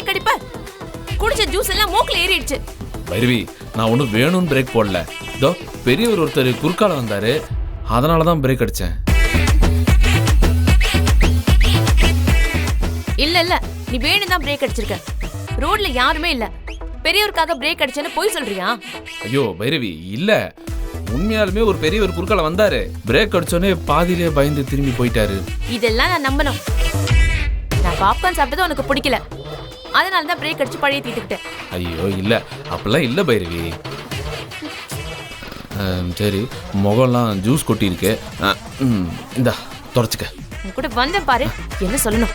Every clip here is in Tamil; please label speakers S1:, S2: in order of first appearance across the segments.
S1: பிரேக் அடிப்ப குடிச்ச ஜூஸ் எல்லாம் மூக்குல ஏறிடுச்சு.
S2: பைரவி நான் ஒன்றும் வேணும்னு பிரேக் போடல. இதோ பெரியவர் ஒருத்தர் குறுக்கால வந்தாரு. அதனால தான் பிரேக் அடித்தேன்
S1: இல்ல இல்ல. நீ வேணும் தான் பிரேக் அடிச்சிருக்க. ரோட்ல யாருமே இல்ல. பெரியவருக்காக பிரேக் அடிச்சேன்னு போய் சொல்றியா?
S2: ஐயோ பைரவி இல்ல. உண்மையாலுமே ஒரு பெரியவர் குறுக்கால வந்தாரு. பிரேக் அடிச்சோடனே பாதியிலே பயந்து திரும்பி போயிட்டாரு.
S1: இதெல்லாம் நான் நம்பணும். நான் பாப்கார்ன் சாப்பிட்டது உனக்கு பிடிக்கல. அதனால தான் பிரேக் அடிச்சு பழைய தீட்டுக்கிட்டேன்.
S2: ஐயோ இல்ல. அப்படிலாம் இல்ல பைரவி. ஆம், சரி முகம்லாம் ஜூஸ் கொட்டியிருக்கு. ஆ, ம், இந்தா தொடச்சிக்க
S1: உன் கூட வந்தேன் பாரு. என்ன சொல்லணும்?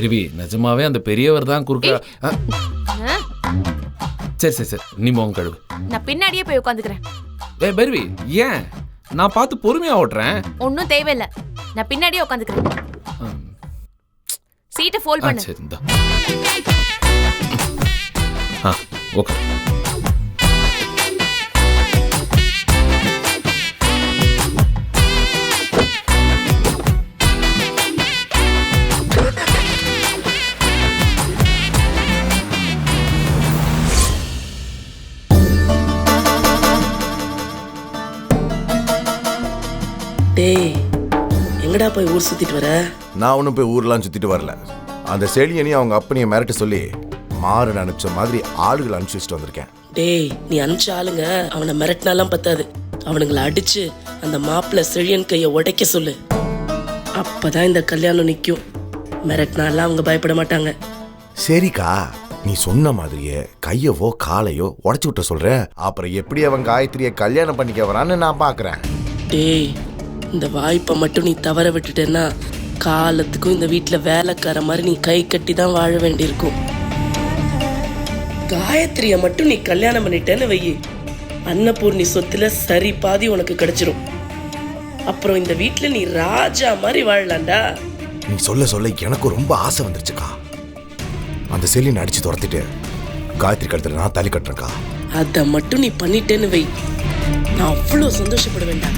S2: பைரவி நிஜமாவே அந்த பெரியவர் தான் குறுக்க? சரி சரி சரி நீ முகம் கழுவு.
S1: நான் பின்னாடியே போய் உட்காந்துக்கிறேன்
S2: ஏ பைரவி ஏன்? நான் பார்த்து பொறுமையா ஓட்டுறேன்.
S1: ஒன்றும் தேவையில்லை. நான் பின்னாடியே உட்காந்துக்கிறேன் சீட்டை ஃபோல்ட் பண்ணு.
S2: சரி இந்தா. ஆ ஓகே.
S3: டேய் எங்கடா போய் ஊர் சுத்திட்டு வர?
S4: நான் ஒன்றும் போய் ஊர்லாம் சுற்றிட்டு வரல. அந்த செழியனையும் அவங்க அப்பனையை மிரட்ட சொல்லி மாறு நினச்ச மாதிரி ஆளுகளை அனுப்பிச்சு வச்சுட்டு வந்திருக்கேன்.
S3: டேய் நீ அனுப்பிச்ச ஆளுங்க அவனை மிரட்டினாலாம் பத்தாது. அவனுங்களை அடிச்சு அந்த மாப்பிள்ளை செழியன் கையை உடைக்க சொல்லு. அப்பதான் இந்த கல்யாணம் நிற்கும் மிரட்டினாலாம் அவங்க பயப்பட மாட்டாங்க.
S4: சரிக்கா நீ சொன்ன மாதிரியே கையவோ காலையோ உடச்சி விட்ட சொல்ற அப்புறம் எப்படி அவன் காயத்ரியை கல்யாணம் பண்ணிக்க வரான்னு நான் பார்க்கறேன்
S3: டேய் இந்த வாய்ப்பை மட்டும் நீ தவற விட்டுட்டேன்னா காலத்துக்கும் இந்த வீட்டில் வேலைக்கார மாதிரி நீ கை கட்டி தான் வாழ வேண்டியிருக்கும். காயத்ரியை மட்டும் நீ கல்யாணம் பண்ணிட்டேன்னு வையி அன்னபூர்ணி சொத்துல சரி பாதி உனக்கு கிடைச்சிரும். அப்புறம் இந்த வீட்டில் நீ ராஜா மாதிரி வாழலாம்டா.
S4: நீ சொல்ல சொல்ல எனக்கு ரொம்ப ஆசை வந்துருச்சுக்கா. அந்த செலினை அடிச்சு துரத்திட்டு காயத்ரி கழுத்துல நான் தலி கட்டுறேன்க்கா.
S3: அதை மட்டும் நீ பண்ணிட்டேன்னு வை. நான் அவ்வளோ சந்தோஷப்படுவேன்டா.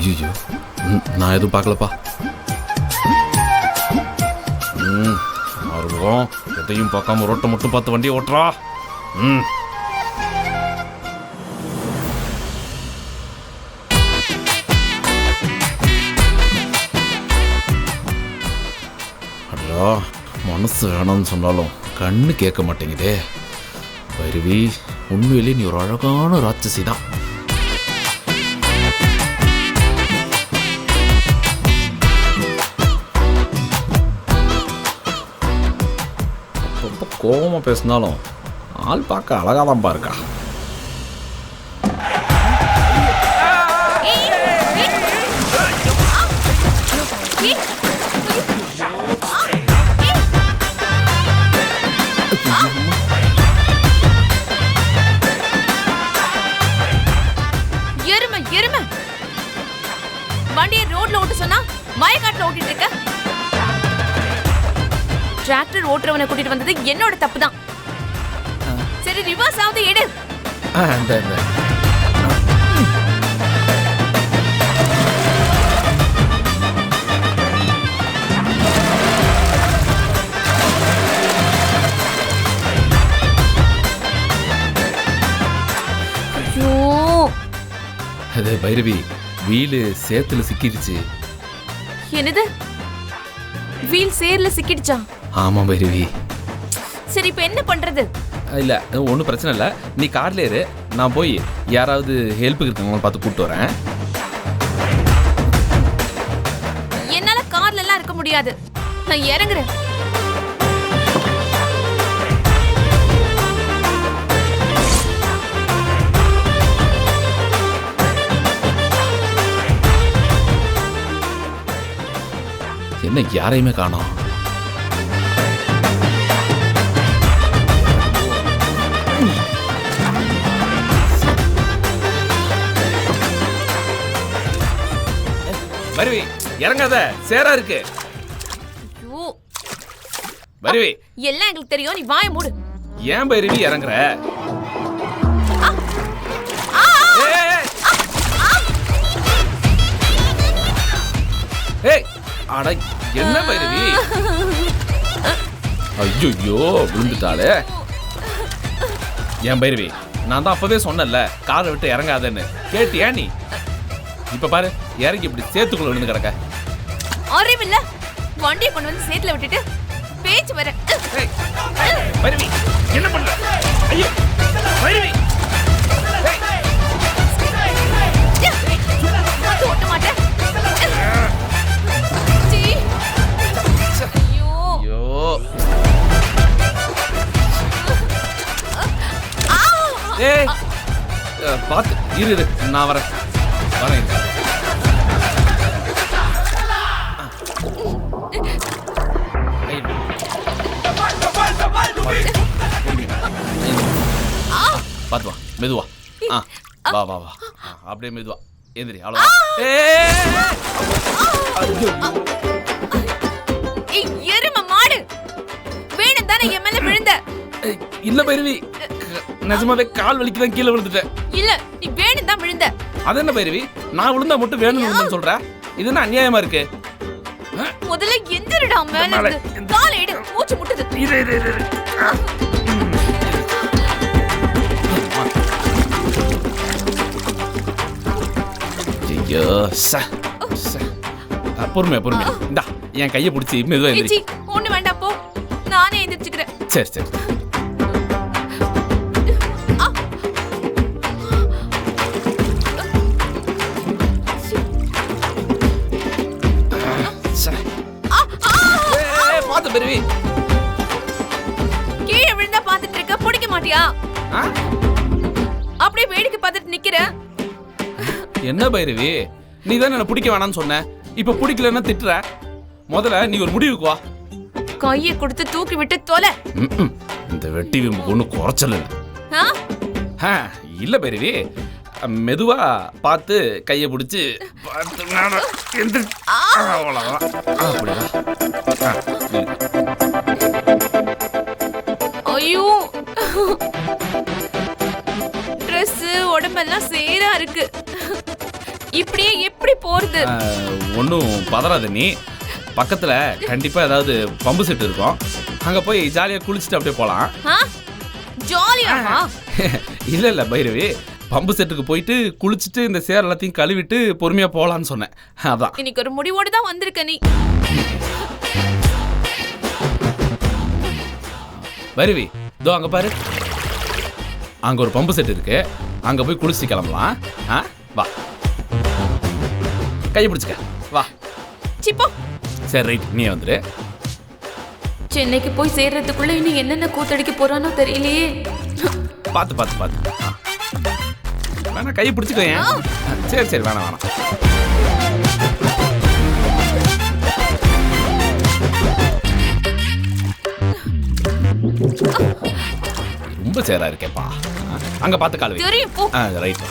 S2: ஐயோ நான் எதுவும் பார்க்கலப்பா. ம் ஆர்வம். எதையும் பார்க்காம ரோட்டை மட்டும் பார்த்து வண்டியை ஓட்டுறா. ம். அடா மனசு வேணாம்னு சொன்னாலும் கண்ணு கேட்க மாட்டேங்குதே. பைரவி உண்மையிலே நீ ஒரு அழகான ராட்சசி தான் கோபமாக பேசினாலும் ஆள் பார்க்க அழகா தான் இருக்கா
S1: எருமை டிராக்டர் ஓட்டுறவனை கூட்டிட்டு வந்தது என்னோட தப்பு தான் சரி ரிவர்ஸ் ஆகுது எடு.
S2: அது பைரவி வீலு சேத்துல சிக்கிடுச்சு
S1: என்னது? வீல் சேர்ல சிக்கிடுச்சா?
S2: ஆமாம் பைரவி
S1: சரி இப்போ என்ன பண்ணுறது
S2: இல்லை ஒன்றும் பிரச்சனை இல்லை. நீ கார்ல இரு நான் போய் யாராவது ஹெல்ப்புக்கு இருக்கவங்கள பார்த்து கூப்பிட்டு வரேன்.
S1: என்னால் கார்லலாம் இருக்க முடியாது. நான் இறங்குறேன்.
S2: என்ன யாரையுமே காணோம். வருவி இறங்காத. சேரா இருக்கு.
S1: ஐயோ.
S2: வருவி
S1: எல்லாம் எங்களுக்கு தெரியும். நீ வாய மூடு.
S2: ஏன் பைரவி இறங்குற? ஏய், ஏய், ஏய். ஏய் அட என்ன பைரவி? ஐயோ விழுந்துட்டாளே. ஏன் பைரவி நான் தான் அப்பவே சொன்னேன்ல காரை விட்டு இறங்காதன்னு. கேட்டியா நீ? இப்ப பாரு. இறங்கி இப்படி சேத்துக்குள்ள விழுந்து கிடக்க.
S1: அறிவில்ல வண்டியை கொண்டு வந்து சேத்துல விட்டுட்டு பேச்சு வர
S2: பைரவி என்ன பண்ற? ஐயோ
S1: ஐயோ.
S2: ஏய் இரு இரு நான் வரேன். வரேன். பாத்து வா மெதுவா. ஆ வா வா வா. அப்படியே மெதுவா. எந்திரி அவ்வளோ
S1: ஏய், எருமை மாடு. வேணும் தானே என் மேல விழுந்த?
S2: இல்ல பைரவி. நிஜமாவே கால் வலிக்குதான் கீழே விழுந்துட்டேன்.
S1: இல்ல நீ வேணும் தான் விழுந்த.
S2: அது என்ன பைரவி? நான் விழுந்தா மட்டும் வேணும்னு விழுந்தேன்னு சொல்ற? இது என்ன அநியாயமா இருக்கு?
S1: முதல்ல எந்திரடா மேல கால எடு மூச்சு முட்டுது.
S2: இரு இரு இரு, ஐயோ ச ச. ஆ, பொறுமையா பொறுமையா. இந்தா என் கையை பிடிச்சி மெதுவா
S1: ஏச்சி
S2: எந்திரி
S1: ஒண்ணு வேண்டாம் போ. நானே எந்திரிச்சுக்கிறேன்.
S2: சரி சரி. பெருவி.
S1: கீழே விழுந்தா பாத்துட்டு இருக்க பிடிக்க மாட்டியா? அப்படியே வேடிக்கை பார்த்துட்டு நிக்கிற
S2: என்ன பைரவி? நீ தான் என்ன பிடிக்க வேணாம்னு சொன்ன. இப்ப பிடிக்கலன்னா திட்டுற. முதல்ல நீ ஒரு முடிவுக்கு வா.
S1: கையை கொடுத்து தூக்கி விட்டு தொலை.
S2: இந்த வெட்டி விம்புக்கு ஒன்றும் குறைச்சல் இல்லை. பைரவி. மெதுவா பார்த்து கையை பிடிச்சி பார்த்து எந்திரி. அவ்வளோதான்.
S1: ஐயோ. Dress உடம்பெல்லாம் சேரா இருக்கு. இப்படியே எப்படி போறது?
S2: ஒன்றும் பதறாத நீ. பக்கத்துல கண்டிப்பா ஏதாவது பம்பு செட் இருக்கும். அங்க போய் ஜாலியா குளிச்சுட்டு அப்படியே போலாம்?
S1: ஜாலியாவா
S2: இல்ல இல்ல பைரவி பம்பு செட்டுக்கு போயிட்டு குளிச்சுட்டு இந்த சேர் எல்லாத்தையும் கழுவிட்டு பொறுமையா போலான்னு சொன்னேன். அதான்.
S1: இன்னைக்கு ஒரு முடிவோடு தான் வந்திருக்க நீ.
S2: வருவி இதோ அங்க பாரு. அங்க ஒரு பம்பு செட் இருக்கு. அங்க போய் குளிச்சு கிளம்பலாம். வா. கையை பிடிச்சுக்க. வா.
S1: சிப்போ.
S2: சரி ரைட் நீ வந்துரு.
S1: சென்னைக்கு போய் சேர்றதுக்குள்ள இன்னும் என்னென்ன கூத்தடிக்க போறானோ தெரியலையே.
S2: பார்த்து பார்த்து பார்த்து. வேணா கையை பிடிச்சுக்கோ ஏன்? சரி சரி வேணாம் வேணாம். ரொம்ப சேரா இருக்கேப்பா. அங்க பார்த்து கால் வை.
S1: தெரியும் போ.
S2: ஆ ரைட்.